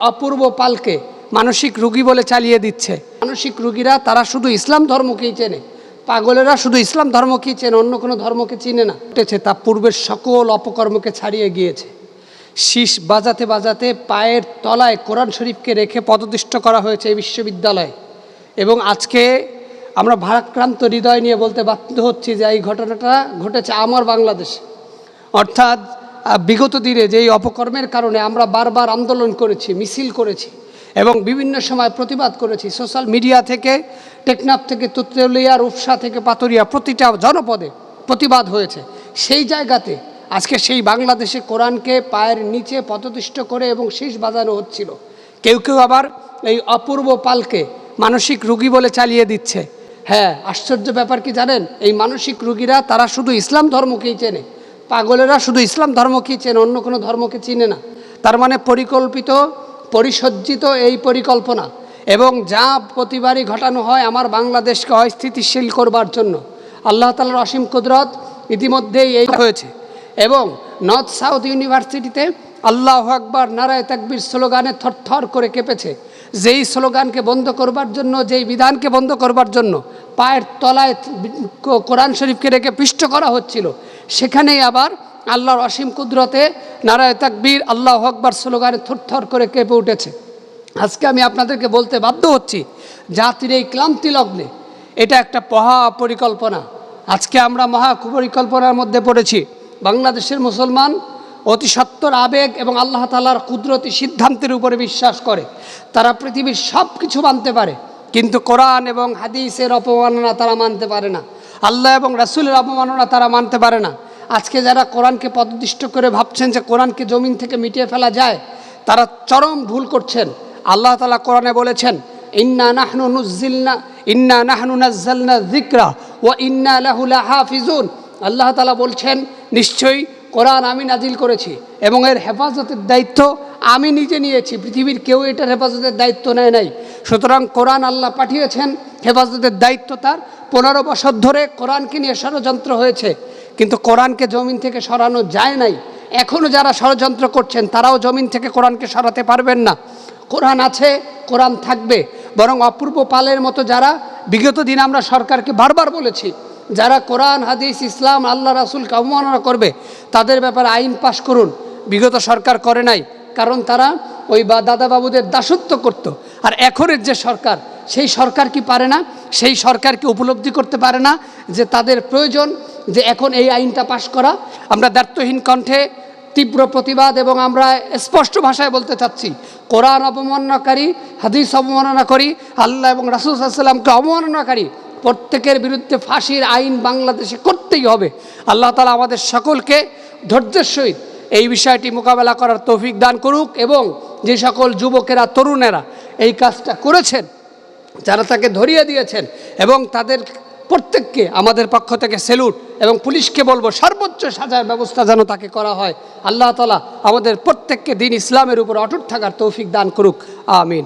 অপূর্ব পালকে মানসিক রুগী বলে চালিয়ে দিচ্ছে। মানসিক রুগীরা তারা শুধু ইসলাম ধর্মকেই চেনে। পাগলেরা শুধু ইসলাম ধর্মকেই চেনে, অন্য কোনো ধর্মকে চিনে না। উঠেছে তা পূর্বের সকল অপকর্মকে ছাড়িয়ে গিয়েছে। শীষ বাজাতে বাজাতে পায়ের তলায় কোরআন শরীফকে রেখে পদদিষ্ট করা হয়েছে এই বিশ্ববিদ্যালয়ে। এবং আজকে আমরা ভারাক্রান্ত হৃদয় নিয়ে বলতে বাধ্য হচ্ছি যে এই ঘটনাটা ঘটেছে আমার বাংলাদেশে। অর্থাৎ বিগত দিনে যেই অপকর্মের কারণে আমরা বারবার আন্দোলন করেছি, মিছিল করেছি এবং বিভিন্ন সময় প্রতিবাদ করেছি। সোশ্যাল মিডিয়া থেকে, টেকনাফ থেকে তুত্রেলিয়া রূপসা থেকে, পাতুরিয়া প্রতিটা জনপদে প্রতিবাদ হয়েছে। সেই জায়গাতে আজকে সেই বাংলাদেশে কোরআনকে পায়ের নিচে পদতিষ্ঠ করে এবং শীষ বাজানো হচ্ছিল। কেউ কেউ আবার এই অপূর্ব পালকে মানসিক রুগী বলে চালিয়ে দিচ্ছে। হ্যাঁ আশ্চর্য ব্যাপার কি জানেন? এই মানসিক রুগীরা তারা শুধু ইসলাম ধর্মকেই চেনে। পাগলেরা শুধু ইসলাম ধর্মকেই চেনে, অন্য কোনো ধর্মকে চিনে না। তার মানে পরিকল্পিত, পরিসজ্জিত এই পরিকল্পনা এবং যা প্রতিবারই ঘটানো হয় আমার বাংলাদেশকে অস্থিতিশীল করবার জন্য। আল্লাহ তালার অসীম কুদরত ইতিমধ্যেই এই হয়েছে এবং নর্থ সাউথ ইউনিভার্সিটিতে আল্লাহ আকবার নারায় তাকবির স্লোগানে থরথর করে কেঁপেছে। যেই স্লোগানকে বন্ধ করবার জন্য, যেই বিধানকে বন্ধ করবার জন্য পায়ের তলায় কোরআন শরীফকে রেখে পিষ্ট করা হচ্ছিল। সেখানেই আবার আল্লাহর অসীম কুদরতে নারায় তাকবীর, আল্লাহ আকবার স্লোগানে থরথর করে কেঁপে উঠেছে। আজকে আমি আপনাদেরকে বলতে বাধ্য হচ্ছি, জাতির এই ক্লান্তি লগ্নে এটা একটা পহা পরিকল্পনা। আজকে আমরা মহা পরিকল্পনার মধ্যে পড়েছি, বাংলাদেশের মুসলমান অতি সত্তর আবেগ এবং আল্লাহ তালার কুদরতি সিদ্ধান্তের উপরে বিশ্বাস করে। তারা পৃথিবীর সব কিছু মানতে পারে। কিন্তু কোরআন এবং হাদিসের অপমাননা তারা মানতে পারে না। আল্লাহ এবং রাসুলের অপমাননা তারা মানতে পারে না। আজকে যারা কোরআনকে পদদিষ্ট করে ভাবছেন যে কোরআনকে জমিন থেকে মিটিয়ে ফেলা যায়, তারা চরম ভুল করছেন। আল্লাহ তালা কোরআনে বলেছেন, ইন্না নাহনু নুজ্জিলনা, ইন্না নাহনু নাজ্জালনা যিকরা, ওয়া ইন্না লাহু লাহাফিজুন। আল্লাহ তালা বলছেন, নিশ্চয়ই কোরআন আমি নাজিল করেছি এবং এর হেফাজতের দায়িত্ব আমি নিজে নিয়েছি। পৃথিবীর কেউ এটার হেফাজতের দায়িত্ব নেয় নাই। সুতরাং কোরআন আল্লাহ পাঠিয়েছেন, হেফাজতের দায়িত্ব তার। পনেরো বছর ধরে কোরআনকে নিয়ে ষড়যন্ত্র হয়েছে, কিন্তু কোরআনকে জমিন থেকে সরানো যায় নাই। এখনও যারা ষড়যন্ত্র করছেন, তারাও জমিন থেকে কোরআনকে সরাতে পারবেন না। কোরআন আছে, কোরআন থাকবে। বরং অপূর্ব পালের মতো যারা, বিগত দিন আমরা সরকারকে বারবার বলেছি যারা কোরআন, হাদিস, ইসলাম, আল্লাহ রাসুলকে অবমাননা করবে, তাদের ব্যাপারে আইন পাশ করুন। বিগত সরকার করে নাই, কারণ তারা ওই বা দাদাবাবুদের দাসত্ব করত। আর এখনের যে সরকার, সেই সরকার কি পারে না? সেই সরকার কি উপলব্ধি করতে পারে না? যে তাদের প্রয়োজন, যে এখন এই আইনটা পাশ করা। আমরা দায়িত্বহীন কণ্ঠে তীব্র প্রতিবাদ এবং আমরা স্পষ্ট ভাষায় বলতে চাচ্ছি, কোরআন অবমাননাকারী, হাদিস অবমাননাকারী, আল্লাহ এবং রাসুল সাল্লামকে অবমাননাকারী প্রত্যেকের বিরুদ্ধে ফাঁসির আইন বাংলাদেশে করতেই হবে। আল্লাহ তালা আমাদের সকলকে ধৈর্যের সহিত এই বিষয়টি মোকাবেলা করার তৌফিক দান করুক এবং যে সকল যুবকেরা, তরুণেরা এই কাজটা করেছেন, যারা তাকে ধরিয়ে দিয়েছেন এবং তাদের প্রত্যেককে আমাদের পক্ষ থেকে সেলুট এবং পুলিশকে বলব সর্বোচ্চ সাজার ব্যবস্থা যেন তাকে করা হয়। আল্লাহ তালা আমাদের প্রত্যেককে দিন ইসলামের উপর অটুট থাকার তৌফিক দান করুক। আমিন।